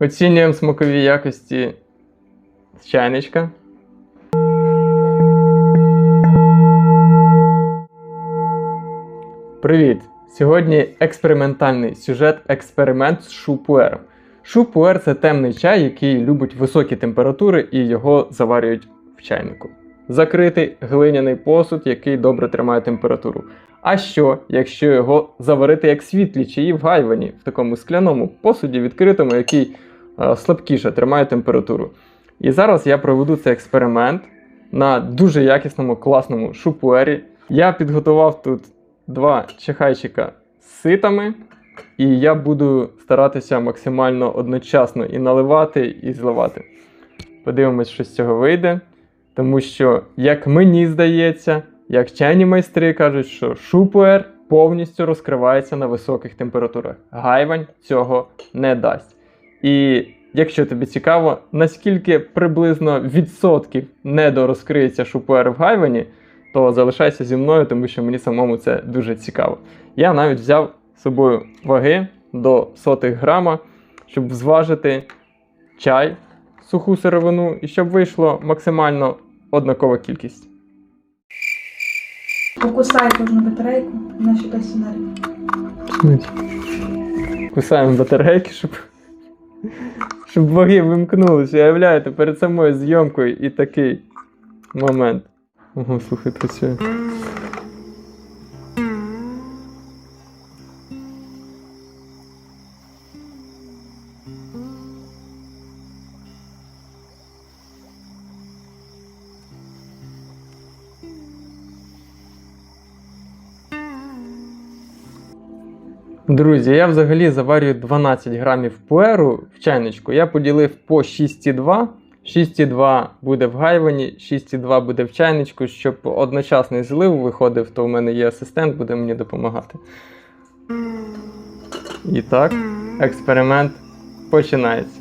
Оцінюємо смакові якості з чайничка. Привіт! Сьогодні експериментальний сюжет експеримент з шупуером. Шупуер це темний чай, який любить високі температури і його заварюють в чайнику. Закритий глиняний посуд, який добре тримає температуру. А що, якщо його заварити як світлі чаї в гайвані, в такому скляному посуді відкритому, який слабкіше тримає температуру? І зараз я проведу цей експеримент на дуже якісному, класному шупуері. Я підготував тут два чехайчика з ситами, і я буду старатися максимально одночасно і наливати, і зливати. Подивимось, що з цього вийде. Тому що, як мені здається, як чайні майстри кажуть, що шупуер повністю розкривається на високих температурах. Гайвань цього не дасть. І якщо тобі цікаво, наскільки приблизно відсотків недорозкриється шупуер в гайвані, то залишайся зі мною, тому що мені самому це дуже цікаво. Я навіть взяв з собою ваги до сотих грама, щоб зважити чай, суху сировину, і щоб вийшло максимально однакова кількість. Покусай кожну батарейку на що той сценарій. Кусаємо батарейки, щоб, щоб боги вимкнулися. являєте перед самою зйомкою і такий момент. Ого, слухай, працює. Друзі, я взагалі заварюю 12 грамів пуеру в чайничку. Я поділив по 6,2. 6,2 буде в гайвані, 6,2 буде в чайничку, щоб одночасний злив виходив, то в мене є асистент, буде мені допомагати. І так, експеримент починається.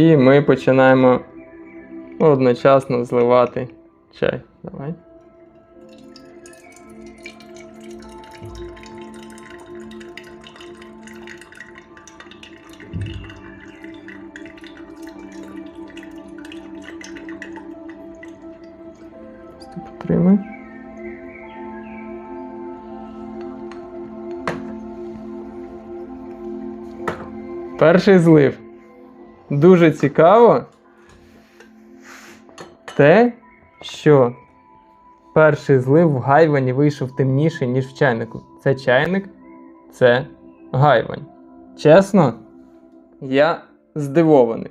І ми починаємо одночасно зливати чай. Давай. Підтримай. Перший злив. Дуже цікаво те, що перший злив в гайвані вийшов темніший, ніж в чайнику. Це чайник, це гайвань. Чесно, я здивований.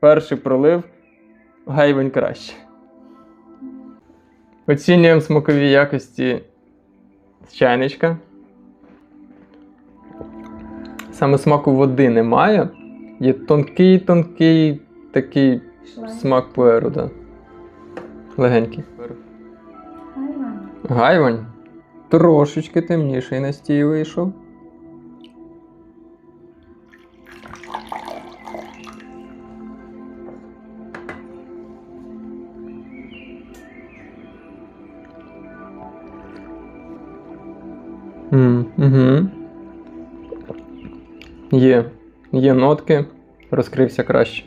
Перший пролив гайвань краще. Оцінюємо смакові якості з чайничка. Саме смаку води немає. Є тонкий-тонкий такий смак пуеру, да. Легенький. Гайвань. Трошечки темніший настій вийшов. Угу. Є. Є нотки, розкрився краще.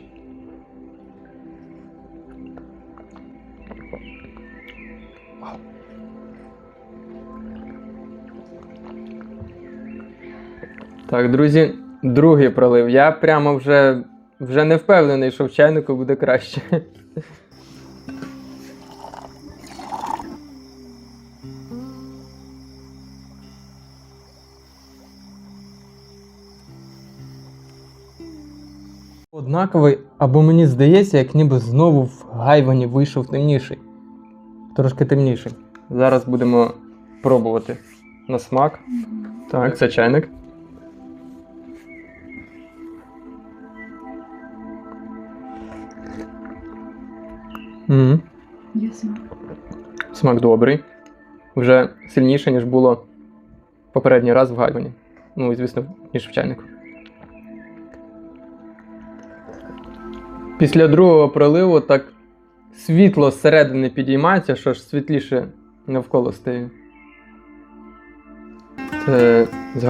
Так, друзі, другий пролив. Я прямо вже, вже не впевнений, що в чайнику буде краще. Однаковий, або мені здається, як ніби знову в гайвані вийшов темніший. Трошки темніший. Зараз будемо пробувати на смак. Так, це чайник. Мгм. Є смак. Смак добрий. Вже сильніше, ніж було попередній раз в гайвані. Ну, і, звісно, ніж в чайнику. Після другого проливу так світло зсередини підіймається, що ж світліше навколо стає. Це з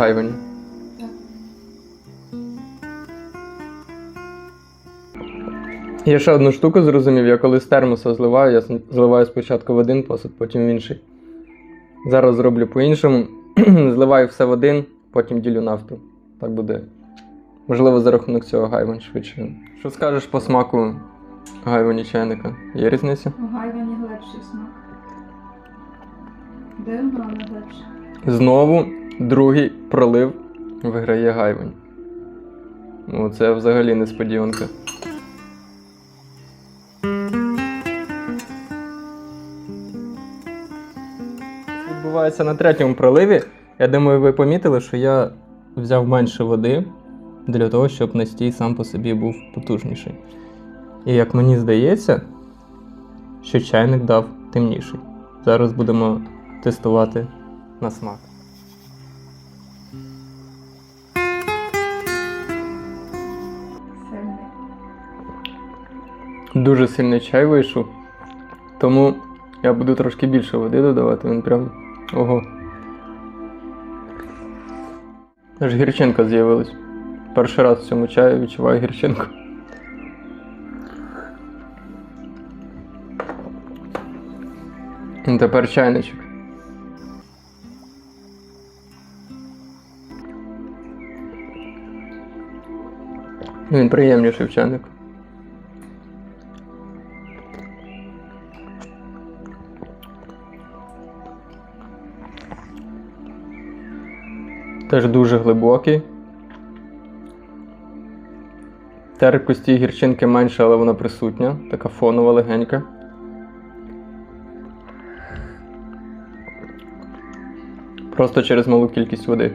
Я ще одну штуку зрозумів, я коли з термоса зливаю, я зливаю спочатку в один посуд, потім в інший. Зараз зроблю по-іншому. Зливаю все в один, потім ділю нафту. Так буде. Можливо, за рахунок цього гайван швидше. Що скажеш по смаку гайвані чайника? Є різниця? У гайвані глибший смак. Дивно, але глибший. Знову другий пролив виграє гайвань. Ну, це взагалі несподіванка. Відбувається на третьому проливі. Я думаю, ви помітили, що я взяв менше води для того, щоб настій сам по собі був потужніший. І як мені здається, що чайник дав темніший. Зараз будемо тестувати на смак. Дуже сильний чай вийшов. Тому я буду трошки більше води додавати, він прям. Ого. Аж гірчинка з'явилась. Перший раз в цьому чаю відчуваю гірчинку. Ну, Тепер чайничок. Він приємніший в чайнику. Теж дуже глибокий. Терпкості гірчинки менше, але вона присутня. Така фонова легенька. Просто через малу кількість води.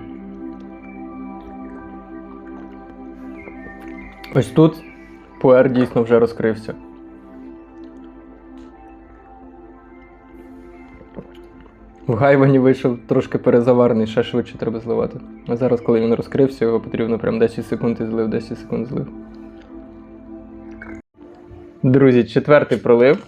Ось тут пуер дійсно вже розкрився. В гайвані вийшов трошки перезаварений, ще швидше треба зливати. А зараз, коли він розкрився, його потрібно прям 10 секунд і злив, 10 секунд злив. Друзі, четвертий пролив.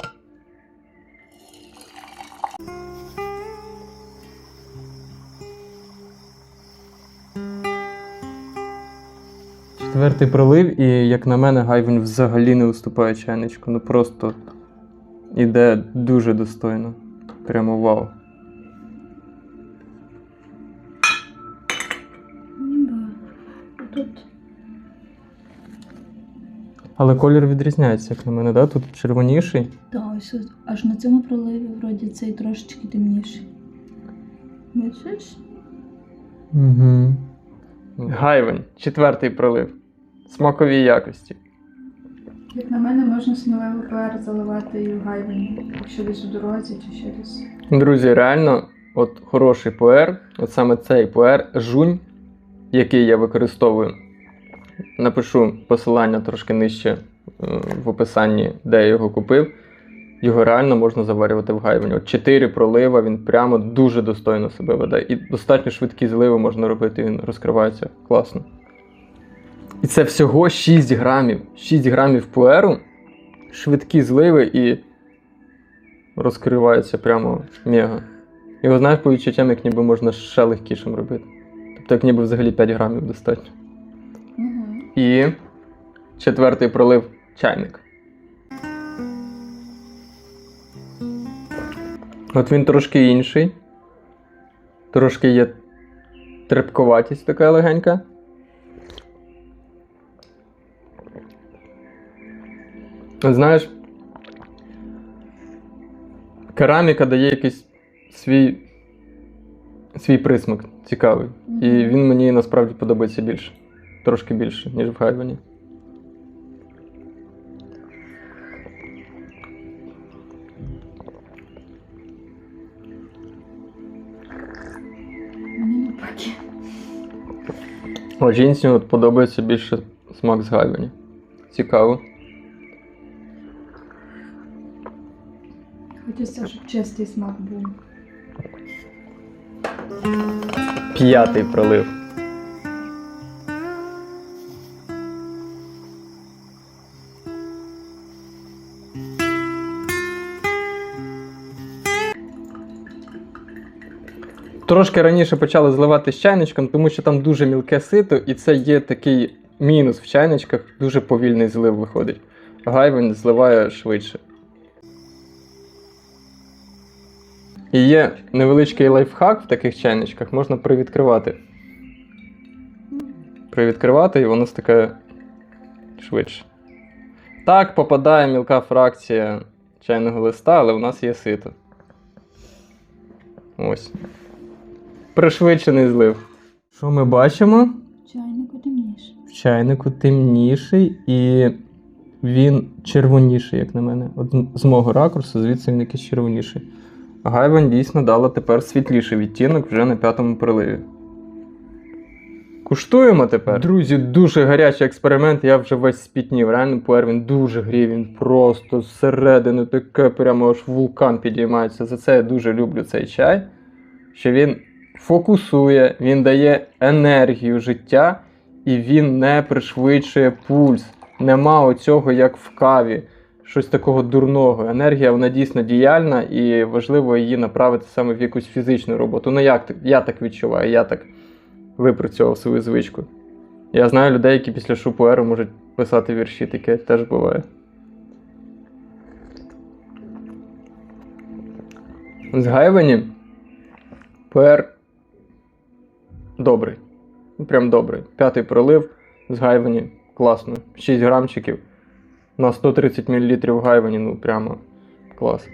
Четвертий пролив, і як на мене, гайвін взагалі не уступає чайничку. Ну просто іде дуже достойно. Прямо вау. Тут Але колір відрізняється, як на мене, да? Тут червоніший. Та ось ось аж на цьому проливі вроді цей трошечки темніший. Бачиш? Угу. Гайвень, четвертий пролив. Смакові якості. Як на мене, можна сміливо пуер заливати і в гайвані, якщо десь у дорозі чи ще десь. Друзі, реально, от хороший пуер, от саме цей пуер, жунь, який я використовую. Напишу посилання трошки нижче е, в описанні, де я його купив. Його реально можна заварювати в гайвані. От 4 пролива, він прямо дуже достойно себе веде. І достатньо швидкі зливи можна робити, він розкривається класно. І це всього 6 грамів. 6 грамів пуеру, швидкі зливи і розкривається прямо мега. Його знаєш по відчуттям, як ніби можна ще легкішим робити. Тобто, як ніби взагалі 5 грамів достатньо. І четвертий пролив чайник. От він трошки інший. Трошки є трепковатість така легенька. Знаєш, кераміка дає якийсь свій, свій присмак цікавий. І він мені насправді подобається більше. Трошки більше, ніж в Гайвані. Мені. А жінці от подобається більше смак з Гайвані. Цікаво. Хочеться, щоб чистий смак був. П'ятий пролив. Трошки раніше почали зливати з чайничком, тому що там дуже мілке сито, і це є такий мінус в чайничках, дуже повільний злив виходить. Гайвен зливає швидше. І є невеличкий лайфхак в таких чайничках, можна привідкривати. Привідкривати, і воно стикає швидше. Так, попадає мілка фракція чайного листа, але в нас є сито. Ось. Пришвидшений злив. Що ми бачимо? Чайнику темніше. В чайнику темніший і він червоніший, як на мене. От з мого ракурсу, звідси він якийсь червоніший. Гайвен дійсно дала тепер світліший відтінок вже на п'ятому приливі. Куштуємо тепер. Друзі, дуже гарячий експеримент, я вже весь спітнів. Реально пуер він дуже грів, він просто зсередини таке прямо аж вулкан підіймається. За це я дуже люблю цей чай. Що він фокусує, він дає енергію життя і він не пришвидшує пульс. Нема оцього, як в каві, щось такого дурного. Енергія вона дійсно діяльна і важливо її направити саме в якусь фізичну роботу. Ну як я так відчуваю, я так випрацьовував свою звичку. Я знаю людей, які після шупуеру можуть писати вірші, таке теж буває. З Гайвені пуер добрий. Прям добрий. П'ятий пролив з Гайвені. Класно. 6 грамчиків. На 130 мл Гайвені, ну прямо клас.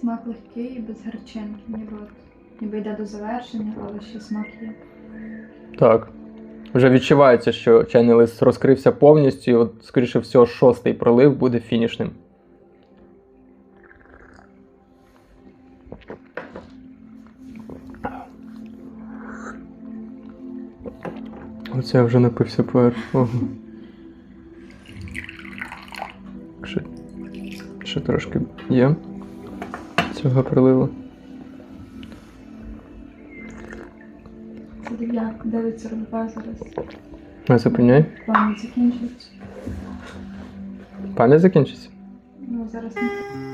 Смак легкий і без гарчинки, ніби, от, ніби йде до завершення, але ще смак є. Так. Вже відчувається, що чайний лист розкрився повністю, і от, скоріше всього, шостий пролив буде фінішним. Оце я вже напився пуер. Ого. Ще, ще трошки є цього приливу. Це 9.42 зараз. Не зупиняй. Пам'ять закінчується. Пам'ять закінчиться. Ну, зараз не